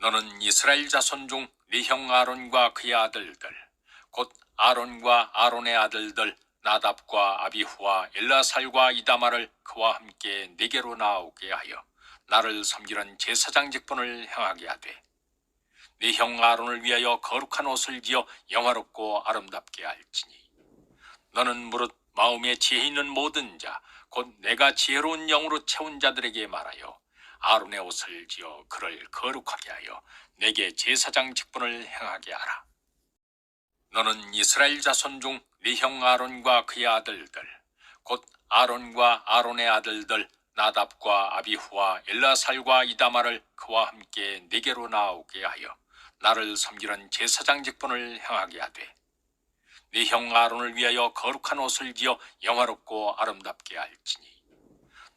너는 이스라엘 자손 중 네 형 아론과 그의 아들들 곧 아론과 아론의 아들들 나답과 아비후와 엘라살과 이다마를 그와 함께 네게로 나오게 하여 나를 섬기는 제사장 직분을 행하게 하되 네 형 아론을 위하여 거룩한 옷을 지어 영화롭고 아름답게 할지니 너는 무릇 마음에 지혜 있는 모든 자 곧 내가 지혜로운 영으로 채운 자들에게 말하여 아론의 옷을 지어 그를 거룩하게 하여 내게 제사장 직분을 행하게 하라. 너는 이스라엘 자손 중 네 형 아론과 그의 아들들 곧 아론과 아론의 아들들 나답과 아비후와 엘라살과 이다마를 그와 함께 네게로 나오게 하여 나를 섬기는 제사장 직분을 행하게 하되 네 형 아론을 위하여 거룩한 옷을 지어 영화롭고 아름답게 할지니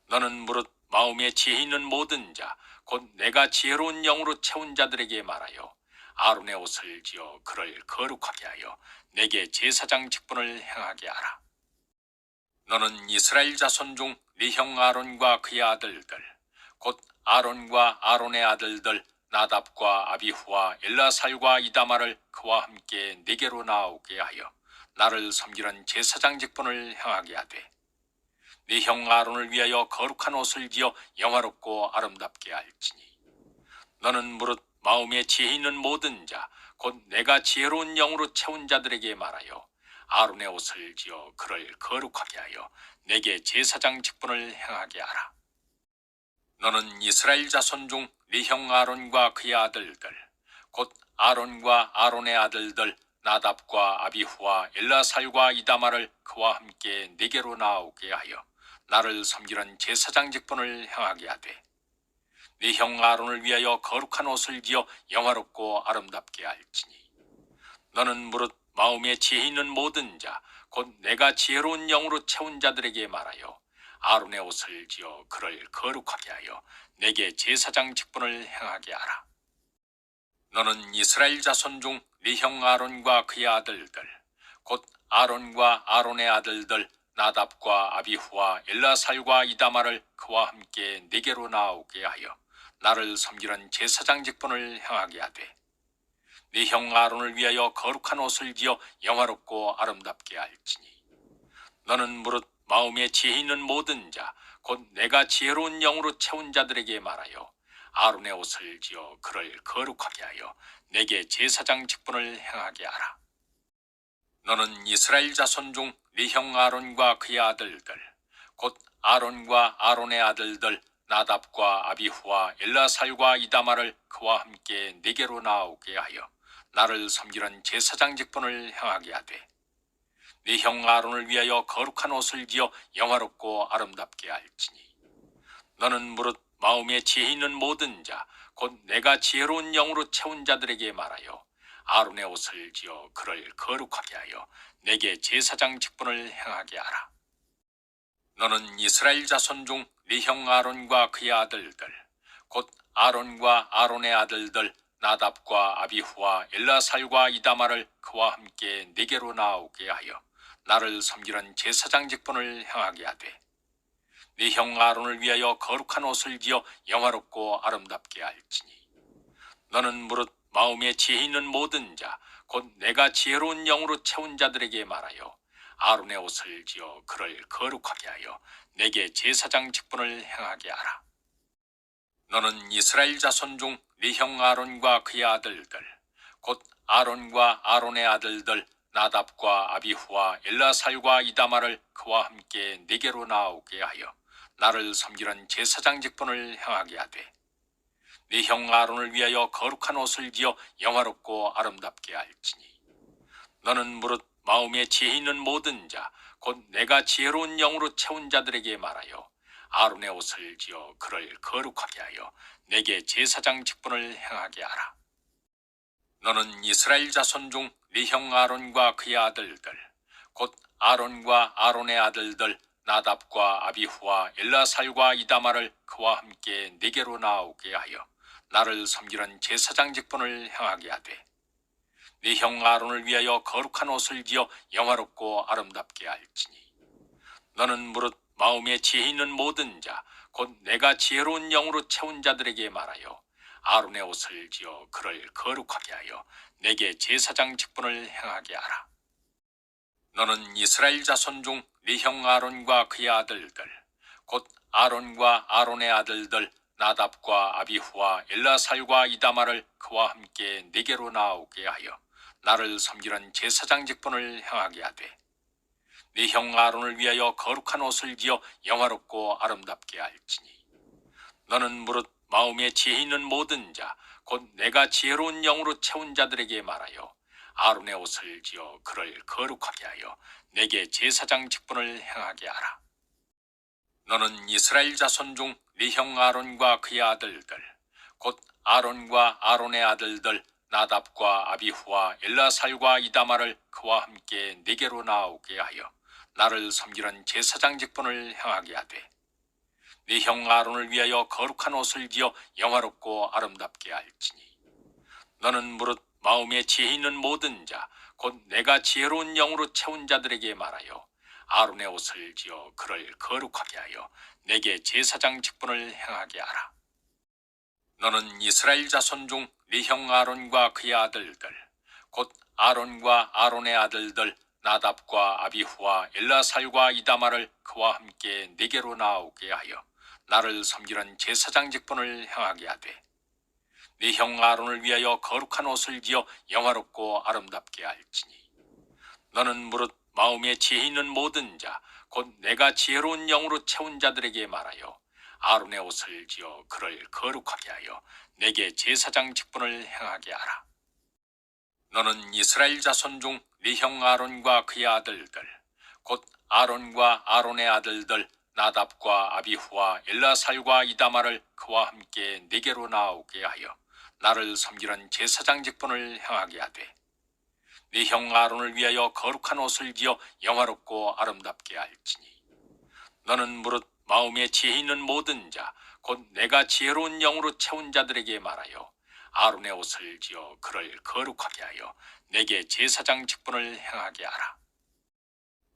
너는 무릇 마음에 지혜 있는 모든 자 곧 내가 지혜로운 영으로 채운 자들에게 말하여 아론의 옷을 지어 그를 거룩하게 하여 내게 제사장 직분을 행하게 하라. 너는 이스라엘 자손 중 네 형 아론과 그의 아들들 곧 아론과 아론의 아들들 나답과 아비후와 엘라살과 이다마를 그와 함께 네게로 나오게 하여 나를 섬기는 제사장 직분을 행하게 하되 네 형 아론을 위하여 거룩한 옷을 지어 영화롭고 아름답게 할지니. 너는 무릇 마음에 지혜 있는 모든 자 곧 내가 지혜로운 영으로 채운 자들에게 말하여 아론의 옷을 지어 그를 거룩하게 하여 내게 제사장 직분을 행하게 하라. 너는 이스라엘 자손 중 네 형 아론과 그의 아들들 곧 아론과 아론의 아들들 나답과 아비후와 엘라살과 이다마를 그와 함께 네게로 나오게 하여 나를 섬기는 제사장 직분을 행하게 하되 네 형 아론을 위하여 거룩한 옷을 지어 영화롭고 아름답게 할지니 너는 무릇 마음에 지혜 있는 모든 자 곧 내가 지혜로운 영으로 채운 자들에게 말하여 아론의 옷을 지어 그를 거룩하게 하여 내게 제사장 직분을 행하게 하라. 너는 이스라엘 자손 중 네 형 아론과 그의 아들들 곧 아론과 아론의 아들들 나답과 아비후와 엘라살과 이다마를 그와 함께 네게로 나오게 하여 나를 섬기는 제사장 직분을 행하게 하되 네 형 아론을 위하여 거룩한 옷을 지어 영화롭고 아름답게 할지니 너는 무릇 마음에 지혜 있는 모든 자 곧 내가 지혜로운 영으로 채운 자들에게 말하여 아론의 옷을 지어 그를 거룩하게 하여 내게 제사장 직분을 행하게 하라. 너는 이스라엘 자손 중 네형 아론과 그의 아들들 곧 아론과 아론의 아들들 나답과 아비후와 엘라살과 이다마를 그와 함께 네게로 나오게 하여 나를 섬기는 제사장 직분을 행하게 하되 네 형 아론을 위하여 거룩한 옷을 지어 영화롭고 아름답게 할지니 너는 무릇 마음에 지혜 있는 모든 자 곧 내가 지혜로운 영으로 채운 자들에게 말하여 아론의 옷을 지어 그를 거룩하게 하여 내게 제사장 직분을 행하게 하라. 너는 이스라엘 자손 중 네 형 아론과 그의 아들들 곧 아론과 아론의 아들들 나답과 아비후와 엘라살과 이다마를 그와 함께 네게로 나오게 하여 나를 섬기는 제사장 직분을 행하게 하되 네 형 아론을 위하여 거룩한 옷을 지어 영화롭고 아름답게 할지니 너는 무릇 마음에 지혜 있는 모든 자 곧 내가 지혜로운 영으로 채운 자들에게 말하여 아론의 옷을 지어 그를 거룩하게 하여 내게 제사장 직분을 행하게 하라. 너는 이스라엘 자손 중 네 형 아론과 그의 아들들 곧 아론과 아론의 아들들 나답과 아비후와 엘라살과 이다마를 그와 함께 네게로 나오게 하여 나를 섬기는 제사장 직분을 행하게 하되 네 형 아론을 위하여 거룩한 옷을 지어 영화롭고 아름답게 할지니. 너는 무릇 마음에 지혜 있는 모든 자 곧 내가 지혜로운 영으로 채운 자들에게 말하여 아론의 옷을 지어 그를 거룩하게 하여 내게 제사장 직분을 행하게 하라. 너는 이스라엘 자손 중 네 형 아론과 그의 아들들 곧 아론과 아론의 아들들 나답과 아비후와 엘라살과 이다마를 그와 함께 네게로 나오게 하여 나를 섬기는 제사장 직분을 행하게 하되 네 형 아론을 위하여 거룩한 옷을 지어 영화롭고 아름답게 할지니 너는 무릇 마음에 지혜 있는 모든 자 곧 내가 지혜로운 영으로 채운 자들에게 말하여 아론의 옷을 지어 그를 거룩하게 하여 내게 제사장 직분을 행하게 하라. 너는 이스라엘 자손 중 네 형 아론과 그의 아들들 곧 아론과 아론의 아들들 나답과 아비후와 엘라살과 이다마를 그와 함께 내게로 나오게 하여 나를 섬기는 제사장 직분을 행하게 하되 네 형 아론을 위하여 거룩한 옷을 지어 영화롭고 아름답게 할지니 너는 무릇 마음에 지혜 있는 모든 자 곧 내가 지혜로운 영으로 채운 자들에게 말하여 아론의 옷을 지어 그를 거룩하게 하여 내게 제사장 직분을 행하게 하라. 너는 이스라엘 자손 중 네 형 아론과 그의 아들들 곧 아론과 아론의 아들들 나답과 아비후와 엘라살과 이다마를 그와 함께 내게로 나오게 하여 나를 섬기는 제사장 직분을 행하게 하되 네 형 아론을 위하여 거룩한 옷을 지어 영화롭고 아름답게 할지니 너는 무릇 마음에 지혜 있는 모든 자 곧 내가 지혜로운 영으로 채운 자들에게 말하여 아론의 옷을 지어 그를 거룩하게 하여 내게 제사장 직분을 행하게 하라. 너는 이스라엘 자손 중 네 형 아론과 그의 아들들 곧 아론과 아론의 아들들 나답과 아비후와 엘라살과 이다마를 그와 함께 내게로 나오게 하여 나를 섬기는 제사장 직분을 행하게 하되 네 형 아론을 위하여 거룩한 옷을 지어 영화롭고 아름답게 할지니 너는 무릇 마음에 지혜 있는 모든 자 곧 내가 지혜로운 영으로 채운 자들에게 말하여 아론의 옷을 지어 그를 거룩하게 하여 내게 제사장 직분을 행하게 하라. 너는 이스라엘 자손 중 네 형 아론과 그의 아들들 곧 아론과 아론의 아들들 나답과 아비후와 엘라살과 이다마를 그와 함께 내게로 나오게 하여 나를 섬기는 제사장 직분을 행하게 하되 네 형 아론을 위하여 거룩한 옷을 지어 영화롭고 아름답게 할지니. 너는 무릇 마음에 지혜 있는 모든 자 곧 내가 지혜로운 영으로 채운 자들에게 말하여 아론의 옷을 지어 그를 거룩하게 하여 내게 제사장 직분을 행하게 하라.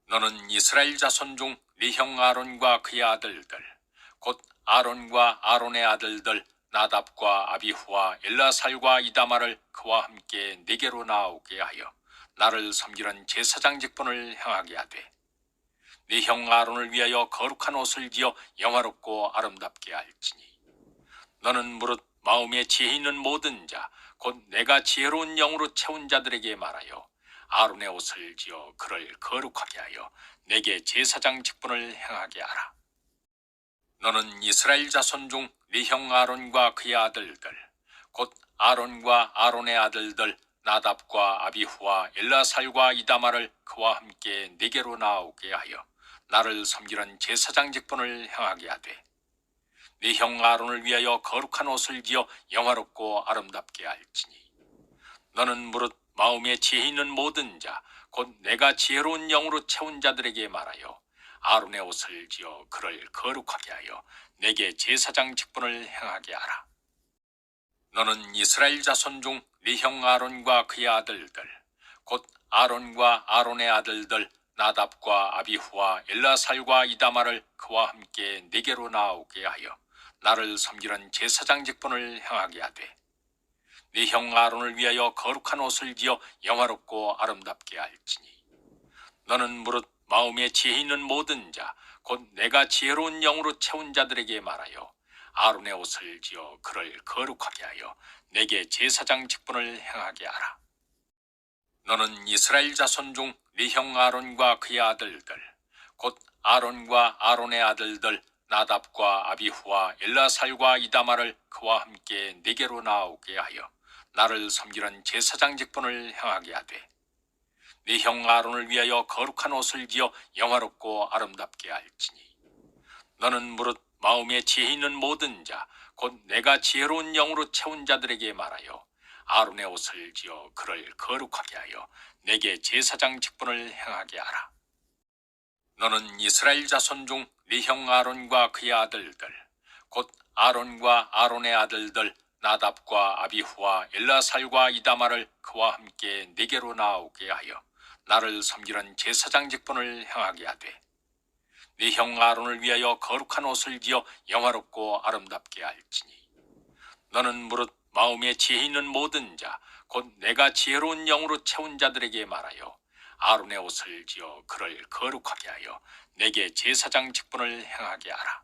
너는 이스라엘 자손 중 네 형 아론과 그의 아들들 곧 아론과 아론의 아들들 나답과 아비후와 엘라살과 이다마를 그와 함께 내게로 나오게 하여 나를 섬기는 제사장 직분을 행하게 하되 네 형 아론을 위하여 거룩한 옷을 지어 영화롭고 아름답게 할지니 너는 무릇 마음에 지혜 있는 모든 자 곧 내가 지혜로운 영으로 채운 자들에게 말하여 아론의 옷을 지어 그를 거룩하게 하여 내게 제사장 직분을 행하게 하라. 너는 이스라엘 자손 중 네 형 아론과 그의 아들들 곧 아론과 아론의 아들들 나답과 아비후와 엘라살과 이다마를 그와 함께 내게로 나오게 하여 나를 섬기는 제사장 직분을 행하게 하되 네 형 아론을 위하여 거룩한 옷을 지어 영화롭고 아름답게 할지니 너는 무릇 마음에 지혜 있는 모든 자 곧 내가 지혜로운 영으로 채운 자들에게 말하여 아론의 옷을 지어 그를 거룩하게 하여 내게 제사장 직분을 행하게 하라. 너는 이스라엘 자손 중 네 형 아론과 그의 아들들 곧 아론과 아론의 아들들 나답과 아비후와 엘라살과 이다마를 그와 함께 내게로 나오게 하여 나를 섬기는 제사장 직분을 행하게 하되 네 형 아론을 위하여 거룩한 옷을 지어 영화롭고 아름답게 할지니 너는 무릇 마음에 지혜 있는 모든 자 곧 내가 지혜로운 영으로 채운 자들에게 말하여 아론의 옷을 지어 그를 거룩하게 하여 내게 제사장 직분을 행하게 하라. 너는 이스라엘 자손 중 네 형 아론과 그의 아들들 곧 아론과 아론의 아들들 나답과 아비후와 엘라살과 이다마를 그와 함께 내게로 나오게 하여 나를 섬기는 제사장 직분을 행하게 하되 네 형 아론을 위하여 거룩한 옷을 지어 영화롭고 아름답게 할지니 너는 무릇 마음에 지혜 있는 모든 자 곧 내가 지혜로운 영으로 채운 자들에게 말하여 아론의 옷을 지어 그를 거룩하게 하여 내게 제사장 직분을 행하게 하라. 너는 이스라엘 자손 중 네 형 아론과 그의 아들들 곧 아론과 아론의 아들들 나답과 아비후와 엘라살과 이다마를 그와 함께 내게로 나오게 하여 나를 섬기는 제사장 직분을 행하게 하되 네 형 아론을 위하여 거룩한 옷을 지어 영화롭고 아름답게 할지니 너는 무릇 마음에 지혜 있는 모든 자, 곧 내가 지혜로운 영으로 채운 자들에게 말하여 아론의 옷을 지어 그를 거룩하게 하여 내게 제사장 직분을 행하게 하라.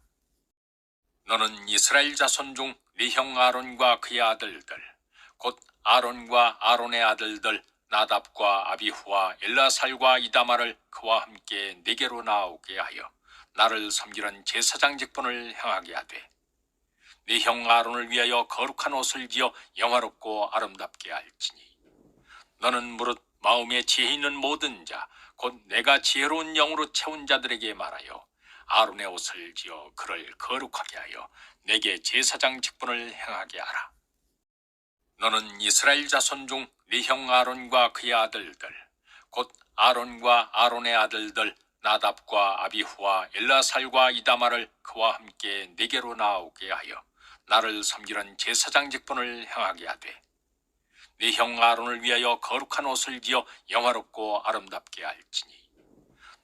너는 이스라엘 자손 중 네 형 아론과 그의 아들들, 곧 아론과 아론의 아들들 나답과 아비후와 엘라살과 이다마를 그와 함께 네게로 나오게 하여 나를 섬기는 제사장 직분을 행하게 하되 네 형 아론을 위하여 거룩한 옷을 지어 영화롭고 아름답게 할지니 너는 무릇 마음에 지혜 있는 모든 자 곧 내가 지혜로운 영으로 채운 자들에게 말하여 아론의 옷을 지어 그를 거룩하게 하여 내게 제사장 직분을 행하게 하라. 너는 이스라엘 자손 중 네 형 아론과 그의 아들들 곧 아론과 아론의 아들들 나답과 아비후와 엘라살과 이다마를 그와 함께 네게로 나오게 하여 나를 섬기는 제사장 직분을 행하게 하되 네 형 아론을 위하여 거룩한 옷을 지어 영화롭고 아름답게 할지니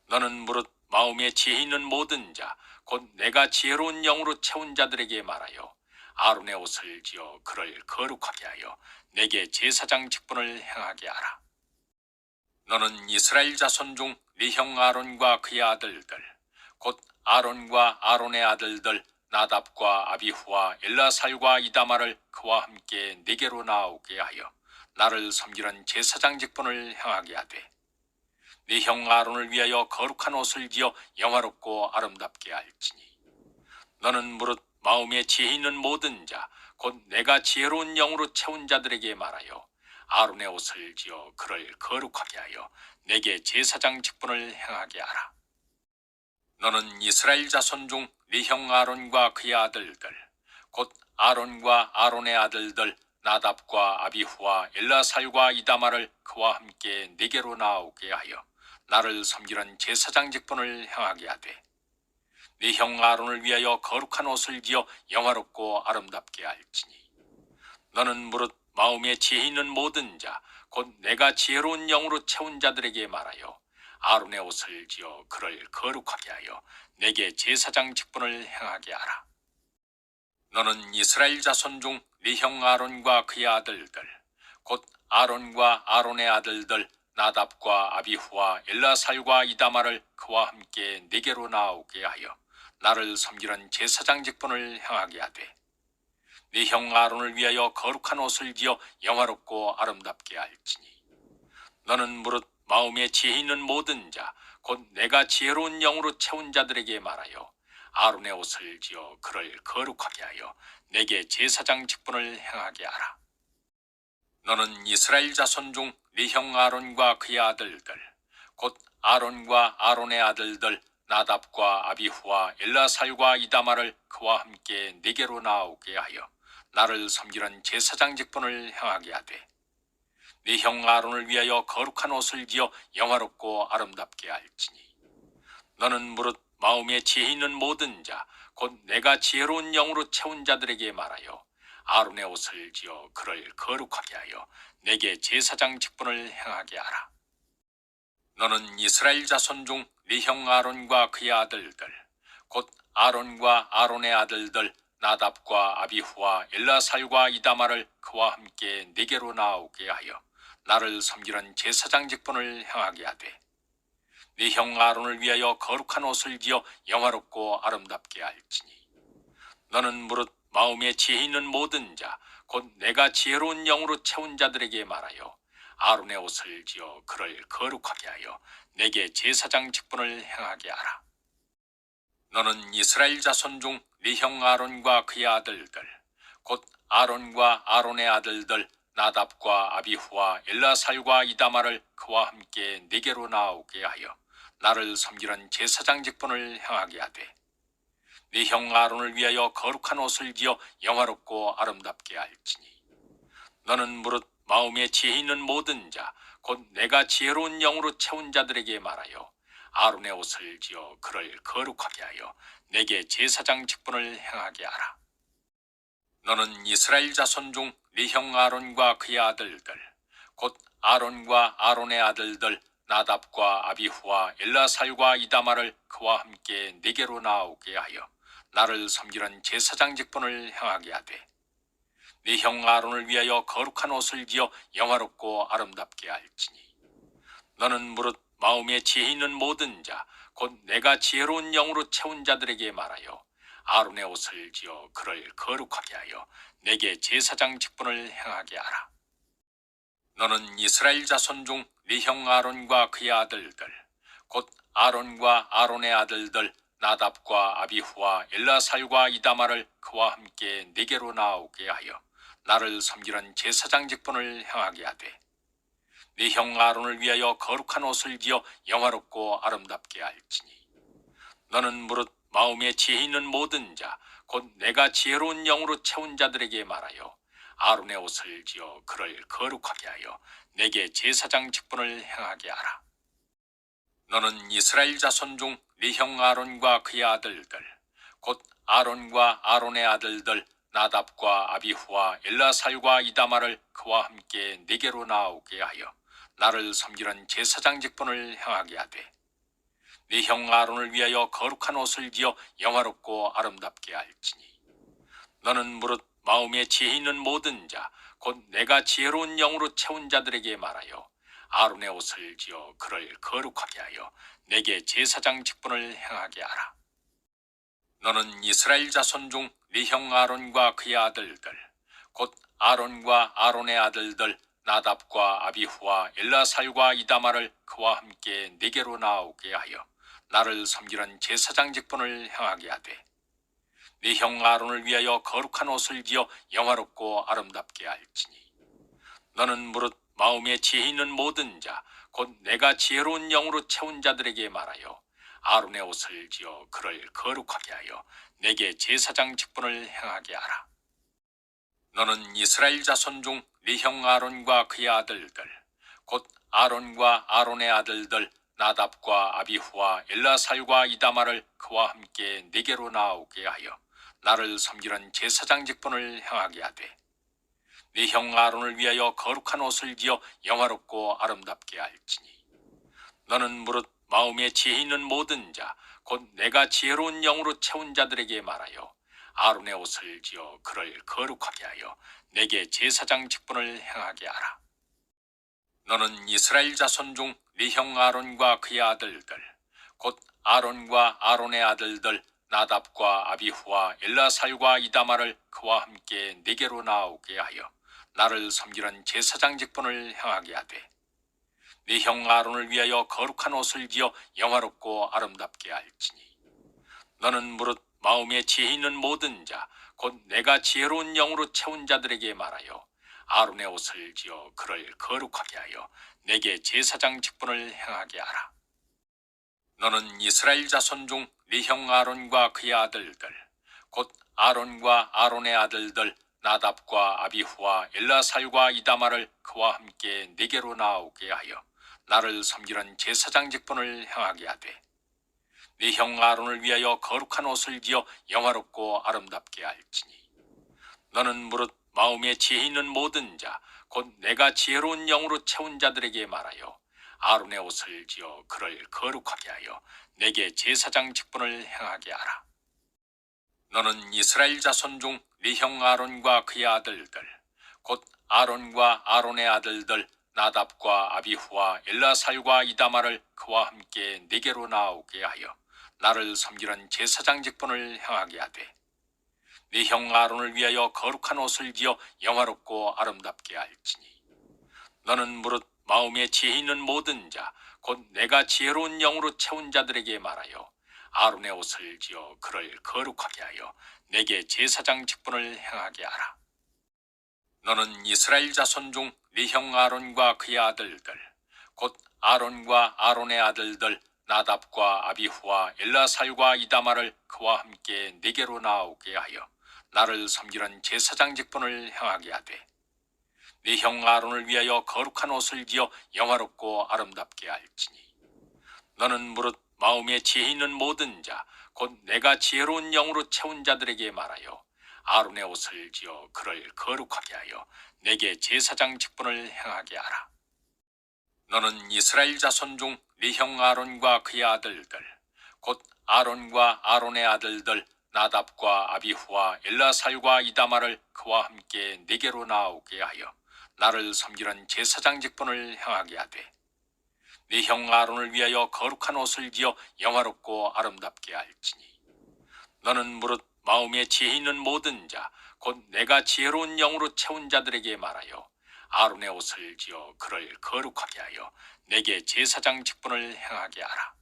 너는 무릇 마음에 지혜 있는 모든 자 곧 내가 지혜로운 영으로 채운 자들에게 말하여 아론의 옷을 지어 그를 거룩하게 하여 내게 제사장 직분을 행하게 하라. 너는 이스라엘 자손 중 네형 아론과 그의 아들들 곧 아론과 아론의 아들들 나답과 아비후와 엘라살과 이다마를 그와 함께 네게로 나오게 하여 나를 섬기는 제사장 직분을 행하게 하되 네 형 아론을 위하여 거룩한 옷을 지어 영화롭고 아름답게 할지니 너는 무릇 마음에 지혜 있는 모든 자 곧 내가 지혜로운 영으로 채운 자들에게 말하여 아론의 옷을 지어 그를 거룩하게 하여 내게 제사장 직분을 행하게 하라. 너는 이스라엘 자손 중 네 형 아론과 그의 아들들 곧 아론과 아론의 아들들 나답과 아비후와 엘라살과 이다마를 그와 함께 네게로 나오게 하여 나를 섬기는 제사장 직분을 행하게 하되 네 형 아론을 위하여 거룩한 옷을 지어 영화롭고 아름답게 할지니 너는 무릇 마음에 지혜 있는 모든 자 곧 내가 지혜로운 영으로 채운 자들에게 말하여 아론의 옷을 지어 그를 거룩하게 하여 내게 제사장 직분을 행하게 하라. 너는 이스라엘 자손 중 네 형 아론과 그의 아들들 곧 아론과 아론의 아들들 나답과 아비후와 엘라살과 이다마를 그와 함께 네게로 나오게 하여 나를 섬기는 제사장 직분을 행하게 하되 네 형 아론을 위하여 거룩한 옷을 지어 영화롭고 아름답게 할지니. 너는 무릇 마음에 지혜 있는 모든 자 곧 내가 지혜로운 영으로 채운 자들에게 말하여 아론의 옷을 지어 그를 거룩하게 하여 내게 제사장 직분을 행하게 하라. 너는 이스라엘 자손 중 네 형 아론과 그의 아들들 곧 아론과 아론의 아들들 나답과 아비후와 엘라살과 이다마를 그와 함께 네게로 나오게 하여 나를 섬기는 제사장 직분을 행하게 하되 네 형 아론을 위하여 거룩한 옷을 지어 영화롭고 아름답게 할지니 너는 무릇 마음에 지혜 있는 모든 자 곧 내가 지혜로운 영으로 채운 자들에게 말하여 아론의 옷을 지어 그를 거룩하게 하여 내게 제사장 직분을 행하게 하라. 너는 이스라엘 자손 중 네 형 아론과 그의 아들들 곧 아론과 아론의 아들들 나답과 아비후와 엘라살과 이다마를 그와 함께 네게로 나오게 하여 나를 섬기는 제사장 직분을 행하게 하되 네 형 아론을 위하여 거룩한 옷을 지어 영화롭고 아름답게 할지니 너는 무릇 마음에 지혜 있는 모든 자 곧 내가 지혜로운 영으로 채운 자들에게 말하여 아론의 옷을 지어 그를 거룩하게 하여 내게 제사장 직분을 행하게 하라. 너는 이스라엘 자손 중 네형 아론과 그의 아들들 곧 아론과 아론의 아들들 나답과 아비후와 엘라살과 이다마를 그와 함께 네게로 나오게 하여 나를 섬기는 제사장 직분을 행하게 하되 네 형 아론을 위하여 거룩한 옷을 지어 영화롭고 아름답게 할지니 너는 무릇 마음에 지혜 있는 모든 자 곧 내가 지혜로운 영으로 채운 자들에게 말하여 아론의 옷을 지어 그를 거룩하게 하여 내게 제사장 직분을 행하게 하라. 너는 이스라엘 자손 중 네 형 아론과 그의 아들들 곧 아론과 아론의 아들들 나답과 아비후와 엘라살과 이다마를 그와 함께 네게로 나오게 하여 나를 섬기는 제사장 직분을 행하게 하되 네 형 아론을 위하여 거룩한 옷을 지어 영화롭고 아름답게 할지니 너는 무릇 마음에 지혜 있는 모든 자 곧 내가 지혜로운 영으로 채운 자들에게 말하여 아론의 옷을 지어 그를 거룩하게 하여 내게 제사장 직분을 행하게 하라. 너는 이스라엘 자손 중 네 형 아론과 그의 아들들 곧 아론과 아론의 아들들 나답과 아비후와 엘라살과 이다마를 그와 함께 네게로 나오게 하여 나를 섬기는 제사장 직분을 행하게 하되 네 형 아론을 위하여 거룩한 옷을 지어 영화롭고 아름답게 할지니. 너는 무릇 마음에 지혜 있는 모든 자 곧 내가 지혜로운 영으로 채운 자들에게 말하여 아론의 옷을 지어 그를 거룩하게 하여 내게 제사장 직분을 행하게 하라. 너는 이스라엘 자손 중 네 형 아론과 그의 아들들 곧 아론과 아론의 아들들 나답과 아비후와 엘라살과 이다마를 그와 함께 네게로 나오게 하여 나를 섬기는 제사장 직분을 행하게 하되 네 형 아론을 위하여 거룩한 옷을 지어 영화롭고 아름답게 할지니 너는 무릇 마음에 지혜 있는 모든 자 곧 내가 지혜로운 영으로 채운 자들에게 말하여 아론의 옷을 지어 그를 거룩하게 하여 내게 제사장 직분을 행하게 하라. 너는 이스라엘 자손 중 네 형 아론과 그의 아들들 곧 아론과 아론의 아들들 나답과 아비후와 엘라살과 이다마를 그와 함께 네게로 나오게 하여 나를 섬기는 제사장 직분을 행하게 하되 네 형 아론을 위하여 거룩한 옷을 지어 영화롭고 아름답게 할지니 너는 무릇 마음에 지혜 있는 모든 자 곧 내가 지혜로운 영으로 채운 자들에게 말하여 아론의 옷을 지어 그를 거룩하게 하여 내게 제사장 직분을 행하게 하라. 너는 이스라엘 자손 중 네형 아론과 그의 아들들 곧 아론과 아론의 아들들 나답과 아비후와 엘라살과 이다마를 그와 함께 네게로 나오게 하여 나를 섬기는 제사장 직분을 행하게 하되 네 형 아론을 위하여 거룩한 옷을 지어 영화롭고 아름답게 할지니 너는 무릇 마음에 지혜 있는 모든 자 곧 내가 지혜로운 영으로 채운 자들에게 말하여 아론의 옷을 지어 그를 거룩하게 하여 내게 제사장 직분을 행하게 하라. 너는 이스라엘 자손 중 네 형 아론과 그의 아들들 곧 아론과 아론의 아들들 나답과 아비후와 엘라살과 이다마를 그와 함께 네게로 나오게 하여 나를 섬기는 제사장 직분을 행하게 하되 네 형 아론을 위하여 거룩한 옷을 지어 영화롭고 아름답게 할지니 너는 무릇 마음에 지혜 있는 모든 자 곧 내가 지혜로운 영으로 채운 자들에게 말하여 아론의 옷을 지어 그를 거룩하게 하여 내게 제사장 직분을 행하게 하라. 너는 이스라엘 자손 중 네 형 아론과 그의 아들들 곧 아론과 아론의 아들들 나답과 아비후와 엘라살과 이다마를 그와 함께 네게로 나오게 하여 나를 섬기는 제사장 직분을 행하게 하되 네 형 아론을 위하여 거룩한 옷을 지어 영화롭고 아름답게 할지니. 너는 무릇 마음에 지혜 있는 모든 자 곧 내가 지혜로운 영으로 채운 자들에게 말하여 아론의 옷을 지어 그를 거룩하게 하여 내게 제사장 직분을 행하게 하라. 너는 이스라엘 자손 중 네 형 아론과 그의 아들들 곧 아론과 아론의 아들들 나답과 아비후와 엘라살과 이다마를 그와 함께 네게로 나오게 하여 나를 섬기는 제사장 직분을 행하게 하되 네 형 아론을 위하여 거룩한 옷을 지어 영화롭고 아름답게 할지니 너는 무릇 마음에 지혜 있는 모든 자 곧 내가 지혜로운 영으로 채운 자들에게 말하여 아론의 옷을 지어 그를 거룩하게 하여 내게 제사장 직분을 행하게 하라. 너는 이스라엘 자손 중 네 형 아론과 그의 아들들 곧 아론과 아론의 아들들 나답과 아비후와 엘라살과 이다마를 그와 함께 네게로 나오게 하여 나를 섬기는 제사장 직분을 행하게 하되 네 형 아론을 위하여 거룩한 옷을 지어 영화롭고 아름답게 할지니 너는 무릇 마음에 지혜 있는 모든 자 곧 내가 지혜로운 영으로 채운 자들에게 말하여 아론의 옷을 지어 그를 거룩하게 하여 내게 제사장 직분을 행하게 하라 너는 이스라엘 자손 중 네 형 아론과 그의 아들들 곧 아론과 아론의 아들들 나답과 아비후와 엘라살과 이다마를 그와 함께 내게로 나오게 하여 나를 섬기는 제사장 직분을 행하게 하되 네 형 아론을 위하여 거룩한 옷을 지어 영화롭고 아름답게 할지니 너는 무릇 마음에 지혜 있는 모든 자 곧 내가 지혜로운 영으로 채운 자들에게 말하여 아론의 옷을 지어 그를 거룩하게 하여 내게 제사장 직분을 행하게 하라.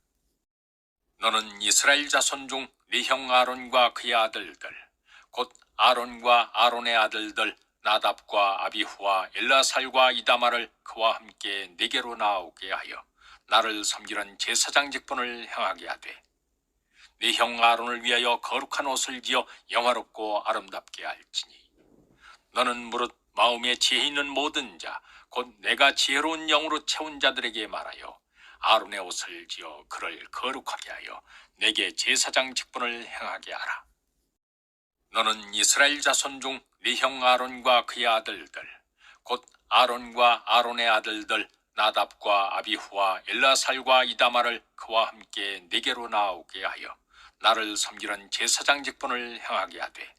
너는 이스라엘 자손 중 네 형 아론과 그의 아들들 곧 아론과 아론의 아들들 나답과 아비후와 엘라살과 이다마를 그와 함께 내게로 나오게 하여 나를 섬기는 제사장 직분을 행하게 하되 네 형 아론을 위하여 거룩한 옷을 지어 영화롭고 아름답게 할지니 너는 무릇 마음에 지혜 있는 모든 자 곧 내가 지혜로운 영으로 채운 자들에게 말하여 아론의 옷을 지어 그를 거룩하게 하여 내게 제사장 직분을 행하게 하라. 너는 이스라엘 자손 중 네 형 아론과 그의 아들들 곧 아론과 아론의 아들들 나답과 아비후와 엘라살과 이다마를 그와 함께 내게로 나오게 하여 나를 섬기는 제사장 직분을 행하게 하되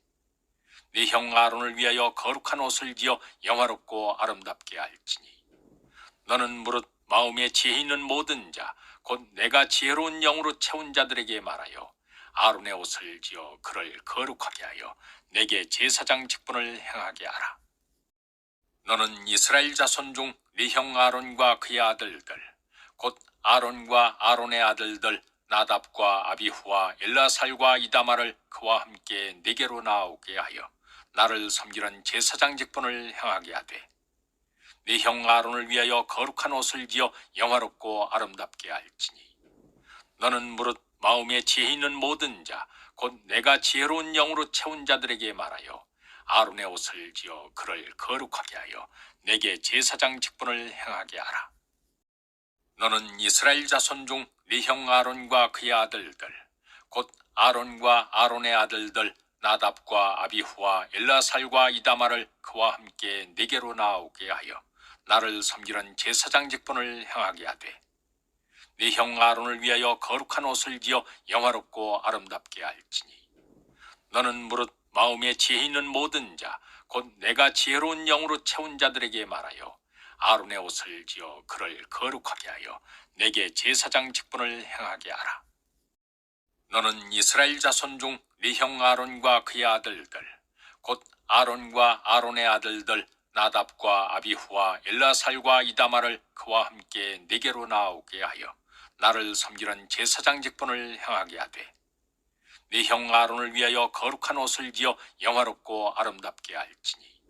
네 형 아론을 위하여 거룩한 옷을 지어 영화롭고 아름답게 할지니. 너는 무릇 마음에 지혜 있는 모든 자 곧 내가 지혜로운 영으로 채운 자들에게 말하여 아론의 옷을 지어 그를 거룩하게 하여 내게 제사장 직분을 행하게 하라. 너는 이스라엘 자손 중 네 형 아론과 그의 아들들 곧 아론과 아론의 아들들 나답과 아비후와 엘라살과 이다마를 그와 함께 내게로 나오게 하여 나를 섬기는 제사장 직분을 행하게 하되 네 형 아론을 위하여 거룩한 옷을 지어 영화롭고 아름답게 할지니 너는 무릇 마음에 지혜 있는 모든 자 곧 내가 지혜로운 영으로 채운 자들에게 말하여 아론의 옷을 지어 그를 거룩하게 하여 내게 제사장 직분을 행하게 하라. 너는 이스라엘 자손 중 네 형 아론과 그의 아들들 곧 아론과 아론의 아들들 나답과 아비후와 엘라살과 이다마를 그와 함께 내게로 나오게 하여 나를 섬기는 제사장 직분을 행하게 하되 네 형 아론을 위하여 거룩한 옷을 지어 영화롭고 아름답게 할지니 너는 무릇 마음에 지혜 있는 모든 자 곧 내가 지혜로운 영으로 채운 자들에게 말하여 아론의 옷을 지어 그를 거룩하게 하여 내게 제사장 직분을 행하게 하라 너는 이스라엘 자손 중 네 형 아론과 그의 아들들 곧 아론과 아론의 아들들 나답과 아비후와 엘라살과 이다마를 그와 함께 내게로 나오게 하여 나를 섬기는 제사장 직분을 행하게 하되 네 형 아론을 위하여 거룩한 옷을 지어 영화롭고 아름답게 할지니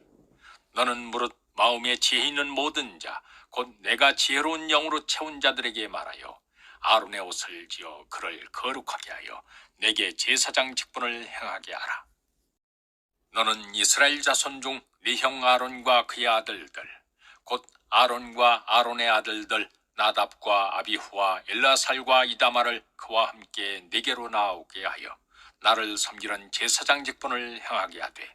너는 무릇 마음에 지혜 있는 모든 자 곧 내가 지혜로운 영으로 채운 자들에게 말하여 아론의 옷을 지어 그를 거룩하게 하여 내게 제사장 직분을 행하게 하라. 너는 이스라엘 자손 중 네 형 아론과 그의 아들들 곧 아론과 아론의 아들들 나답과 아비후와 엘라살과 이다마를 그와 함께 내게로 나오게 하여 나를 섬기는 제사장 직분을 행하게 하되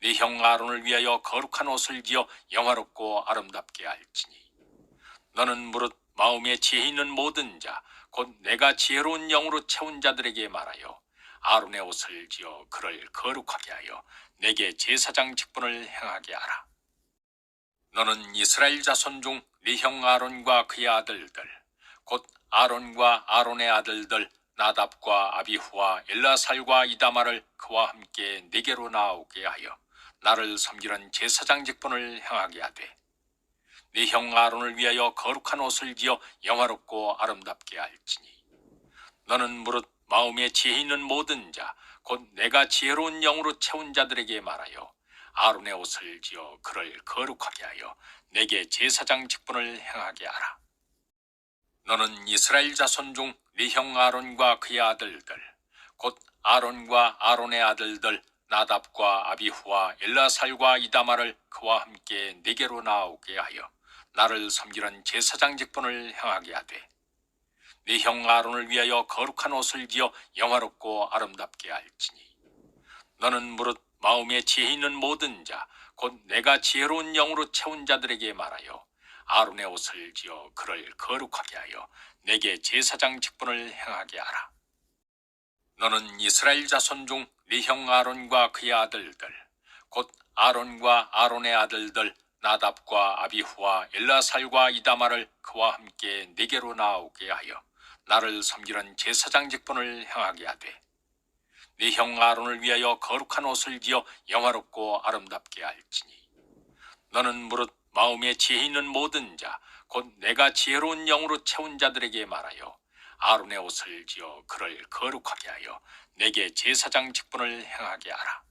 네 형 아론을 위하여 거룩한 옷을 지어 영화롭고 아름답게 할지니 너는 무릇 마음에 지혜 있는 모든 자 곧 내가 지혜로운 영으로 채운 자들에게 말하여 아론의 옷을 지어 그를 거룩하게 하여 내게 제사장 직분을 행하게 하라. 너는 이스라엘 자손 중 네 형 아론과 그의 아들들 곧 아론과 아론의 아들들 나답과 아비후와 엘라살과 이다마를 그와 함께 내게로 나오게 하여 나를 섬기는 제사장 직분을 행하게 하되 네 형 아론을 위하여 거룩한 옷을 지어 영화롭고 아름답게 할지니. 너는 무릇 마음에 지혜 있는 모든 자 곧 내가 지혜로운 영으로 채운 자들에게 말하여 아론의 옷을 지어 그를 거룩하게 하여 내게 제사장 직분을 행하게 하라. 너는 이스라엘 자손 중 네 형 아론과 그의 아들들 곧 아론과 아론의 아들들 나답과 아비후와 엘라살과 이다마를 그와 함께 내게로 나오게 하여 나를 섬기는 제사장 직분을 행하게 하되 네 형 아론을 위하여 거룩한 옷을 지어 영화롭고 아름답게 할지니 너는 무릇 마음에 지혜 있는 모든 자 곧 내가 지혜로운 영으로 채운 자들에게 말하여 아론의 옷을 지어 그를 거룩하게 하여 내게 제사장 직분을 행하게 하라. 너는 이스라엘 자손 중 네 형 아론과 그의 아들들 곧 아론과 아론의 아들들 나답과 아비후와 엘라살과 이다마를 그와 함께 네게로 나오게 하여 나를 섬기는 제사장 직분을 행하게 하되 네 형 아론을 위하여 거룩한 옷을 지어 영화롭고 아름답게 할지니 너는 무릇 마음에 지혜 있는 모든 자 곧 내가 지혜로운 영으로 채운 자들에게 말하여 아론의 옷을 지어 그를 거룩하게 하여 내게 제사장 직분을 행하게 하라.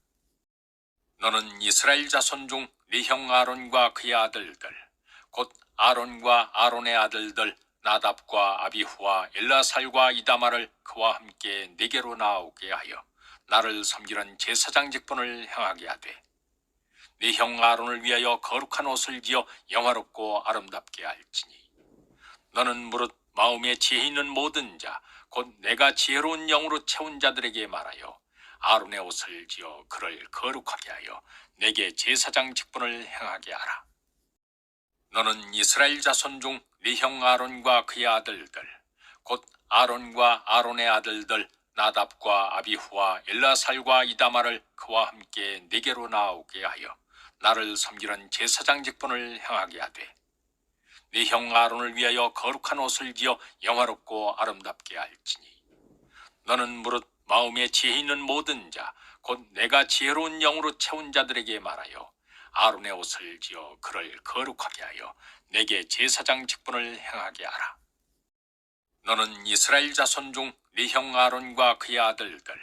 너는 이스라엘 자손 중 네형 아론과 그의 아들들 곧 아론과 아론의 아들들 나답과 아비후와 엘라살과 이다마를 그와 함께 네게로 나오게 하여 나를 섬기는 제사장 직분을 행하게 하되 네 형 아론을 위하여 거룩한 옷을 지어 영화롭고 아름답게 할지니 너는 무릇 마음에 지혜 있는 모든 자 곧 내가 지혜로운 영으로 채운 자들에게 말하여 아론의 옷을 지어 그를 거룩하게 하여 내게 제사장 직분을 행하게 하라. 너는 이스라엘 자손 중 네 형 아론과 그의 아들들 곧 아론과 아론의 아들들 나답과 아비후와 엘라살과 이다마를 그와 함께 네게로 나오게 하여 나를 섬기는 제사장 직분을 행하게 하되 네 형 아론을 위하여 거룩한 옷을 지어 영화롭고 아름답게 할지니 너는 무릇 마음에 지혜 있는 모든 자 곧 내가 지혜로운 영으로 채운 자들에게 말하여 아론의 옷을 지어 그를 거룩하게 하여 내게 제사장 직분을 행하게 하라. 너는 이스라엘 자손 중 네 형 아론과 그의 아들들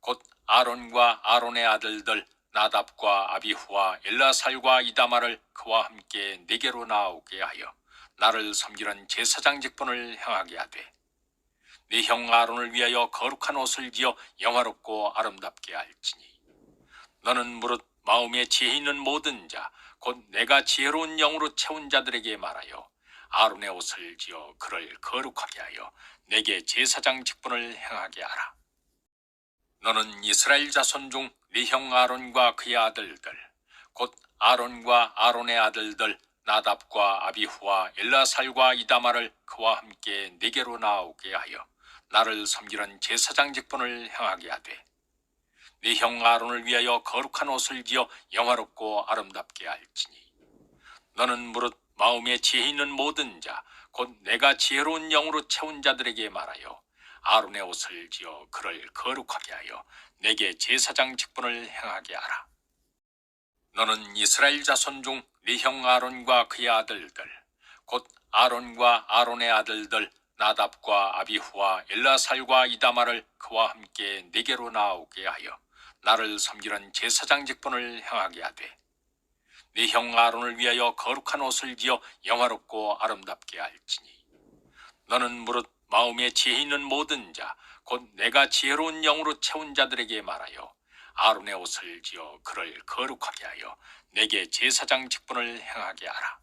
곧 아론과 아론의 아들들 나답과 아비후와 엘라살과 이다마를 그와 함께 네게로 나오게 하여 나를 섬기는 제사장 직분을 행하게 하되 네 형 아론을 위하여 거룩한 옷을 지어 영화롭고 아름답게 할지니. 너는 무릇 마음에 지혜 있는 모든 자 곧 내가 지혜로운 영으로 채운 자들에게 말하여 아론의 옷을 지어 그를 거룩하게 하여 내게 제사장 직분을 행하게 하라. 너는 이스라엘 자손 중 네 형 아론과 그의 아들들 곧 아론과 아론의 아들들 나답과 아비후와 엘라살과 이다마를 그와 함께 네게로 나오게 하여 나를 섬기는 제사장 직분을 행하게 하되 네 형 아론을 위하여 거룩한 옷을 지어 영화롭고 아름답게 할지니 너는 무릇 마음에 지혜 있는 모든 자 곧 내가 지혜로운 영으로 채운 자들에게 말하여 아론의 옷을 지어 그를 거룩하게 하여 내게 제사장 직분을 행하게 하라. 너는 이스라엘 자손 중 네 형 아론과 그의 아들들 곧 아론과 아론의 아들들 나답과 아비후와 엘라살과 이다마를 그와 함께 네게로 나오게 하여 나를 섬기는 제사장 직분을 행하게 하되 네 형 아론을 위하여 거룩한 옷을 지어 영화롭고 아름답게 할지니 너는 무릇 마음에 지혜 있는 모든 자 곧 내가 지혜로운 영으로 채운 자들에게 말하여 아론의 옷을 지어 그를 거룩하게 하여 내게 제사장 직분을 행하게 하라